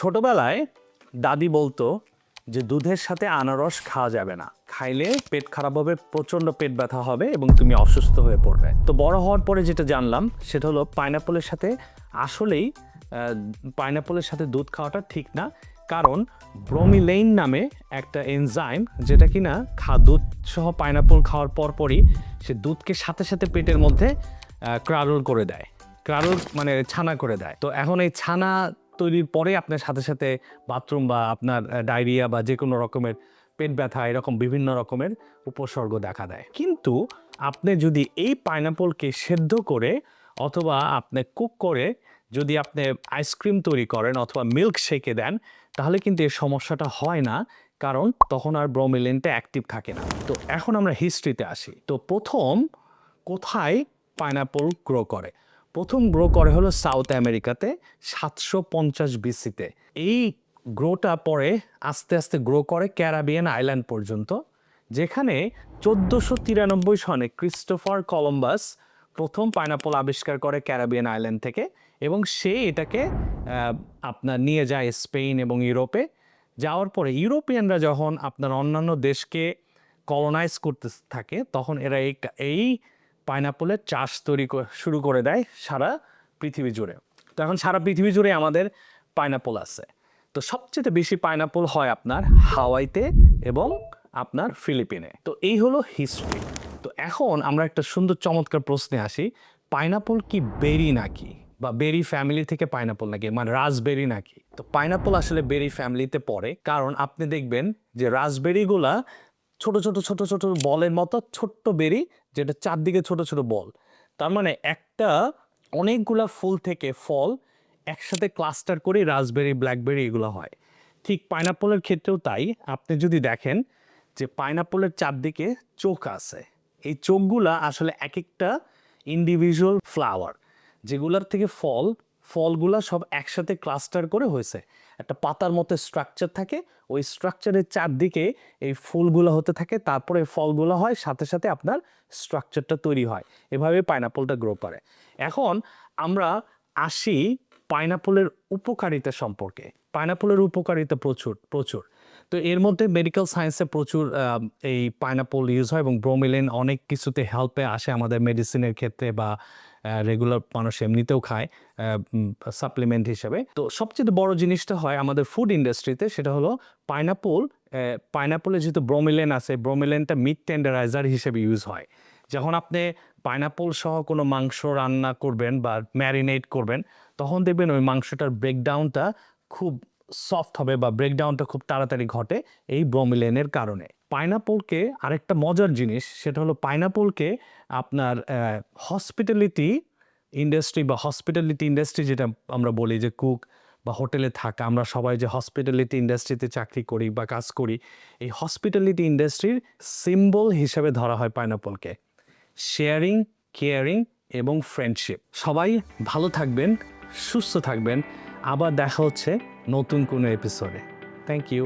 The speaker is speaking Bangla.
ছোটবেলায় দাদি বলতো যে দুধের সাথে আনারস খাওয়া যাবে না। খাইলে পেট খারাপ হবে, প্রচণ্ড পেট ব্যথা হবে এবং তুমি অসুস্থ হয়ে পড়বে। তো বড় হওয়ার পরে যেটা জানলাম, সেটা হলো পাইনাপলের সাথে আসলেই পাইনাপলের সাথে দুধ খাওয়াটা ঠিক না। কারণ ব্রোমিলেইন নামে একটা এনজাইম, যেটা কিনা খা দুধ সহ পাইনাপল খাওয়ার পরপরই সে দুধকে সাথে সাথে পেটের মধ্যে ক্রারল করে দেয়। ক্রারল মানে ছানা করে দেয়। তো এখন এই ছানা তৈরির পরে আপনার সাথে সাথে বাথরুম বা আপনার ডায়রিয়া বা যে কোনো রকমের পেট ব্যথা, এরকম বিভিন্ন রকমের উপসর্গ দেখা দেয়। কিন্তু আপনি যদি এই পাইনাপলকে সেদ্ধ করে অথবা আপনি কুক করে যদি আপনি আইসক্রিম তৈরি করেন অথবা মিল্ক শেকে দেন, তাহলে কিন্তু এই সমস্যাটা হয় না, কারণ তখন আর ব্রোমিলিনটা অ্যাক্টিভ থাকে না। তো এখন আমরা হিস্ট্রিতে আসি। তো প্রথম, কোথায় পাইনাপল গ্রো করে? প্রথম গ্রো করে হলো সাউথ আমেরিকাতে সাতশো পঞ্চাশ বিসিতে। এই গ্রোটা পরে আস্তে আস্তে গ্রো করে ক্যারাবিয়ান আইল্যান্ড পর্যন্ত, যেখানে চোদ্দোশো তিরানব্বই সনে ক্রিস্টোফার কলম্বাস প্রথম পাইনাপল আবিষ্কার করে ক্যারাবিয়ান আইল্যান্ড থেকে এবং সে এটাকে আপনার নিয়ে যায় স্পেন এবং ইউরোপে। যাওয়ার পরে ইউরোপিয়ানরা যখন আপনার অন্যান্য দেশকে কলোনাইজ করতে থাকে, তখন এরা এই এই পাইনাপলের চাষ তৈরি শুরু করে দেয় সারা পৃথিবী জুড়ে। তো এখন সারা পৃথিবী জুড়ে আমাদের পাইনাপল আছে। তো সবচেয়ে বেশি পাইনাপল হয় আপনার হাওয়াইতে এবং আপনার ফিলিপিনে। তো এই হলো হিস্ট্রি তো এখন আমরা একটা সুন্দর চমৎকার প্রশ্নে আসি পাইনাপল কি বেরি নাকি? বা বেরি ফ্যামিলি থেকে পাইনাপল নাকি? মানে রাসবেরি নাকি? তো পাইনাপল আসলে বেরি ফ্যামিলিতে পড়ে, কারণ আপনি দেখবেন যে রাসবেরিগুলা ছোট ছোট ছোট ছোট বলের মতো ছোট্ট বেরি, যেটা চারদিকে ছোট ছোট বল। তার মানে একটা অনেকগুলা ফুল থেকে ফল একসাথে ক্লাস্টার করে রাসবেরি, ব্ল্যাকবেরি এগুলো হয়। ঠিক পাইনাপলের ক্ষেত্রেও তাই। আপনি যদি দেখেন যে পাইনাপলের চারদিকে চোখ আছে, এই চোখগুলা আসলে এক একটা ইন্ডিভিজুয়াল ফ্লাওয়ার যেগুলার থেকে ফল, ফলগুলা সব একসাথে ক্লাস্টার করে হয়েছে। একটা পাতার মতো স্ট্রাকচার থাকে। ওই স্ট্রাকচারের চারদিকে এই ফুলগুলো হতে থাকে, তারপরে ফলগুলো হয়, সাথে সাথে আপনার স্ট্রাকচারটা তৈরি হয়। এভাবে পাইনাপলটা গ্রো করে। এখন আমরা আসি পাইনাপলের উপকারিতা সম্পর্কে। পাইনাপলের উপকারিতা প্রচুর প্রচুর। তো এর মধ্যে মেডিকেল সায়েন্সে প্রচুর এই পাইনাপল ইউজ হয় এবং ব্রোমিলিন অনেক কিছুতে হেল্পে আসে আমাদের মেডিসিনের ক্ষেত্রে বা রেগুলার মানুষ এমনিতেও খায় সাপ্লিমেন্ট হিসেবে। তো সবচেয়ে বড় জিনিসটা হয় আমাদের ফুড ইন্ডাস্ট্রিতে সেটা হলো পাইনাপল পাইনাপলে যেহেতু ব্রোমিলেন আছে ব্রোমিলেনটা মিট টেন্ডারাইজার হিসেবে ইউজ হয়। যখন আপনি পাইনাপল সহ কোনো মাংস রান্না করবেন বা ম্যারিনেট করবেন, তখন দেখবেন ওই মাংসটার ব্রেকডাউনটা খুব সফট হবে বা ব্রেকডাউনটা খুব তাড়াতাড়ি ঘটে এই ব্রোমিলেনের কারণে। পাইনাপলকে আরেকটা মজার জিনিস, সেটা হলো পাইনাপলকে আপনার হসপিটালিটি ইন্ডাস্ট্রি বা হসপিটালিটি ইন্ডাস্ট্রি যেটা আমরা বলি যে কুক বা হোটেলে থাকা, আমরা সবাই যে হসপিটালিটি ইন্ডাস্ট্রিতে চাকরি করি বা কাজ করি, এই হসপিটালিটি ইন্ডাস্ট্রির সিম্বল হিসেবে ধরা হয় পাইনাপলকে শেয়ারিং কেয়ারিং এবং ফ্রেন্ডশিপ সবাই ভালো থাকবেন, সুস্থ থাকবেন। আবার দেখা হচ্ছে নতুন কোনো এপিসোডে থ্যাংক ইউ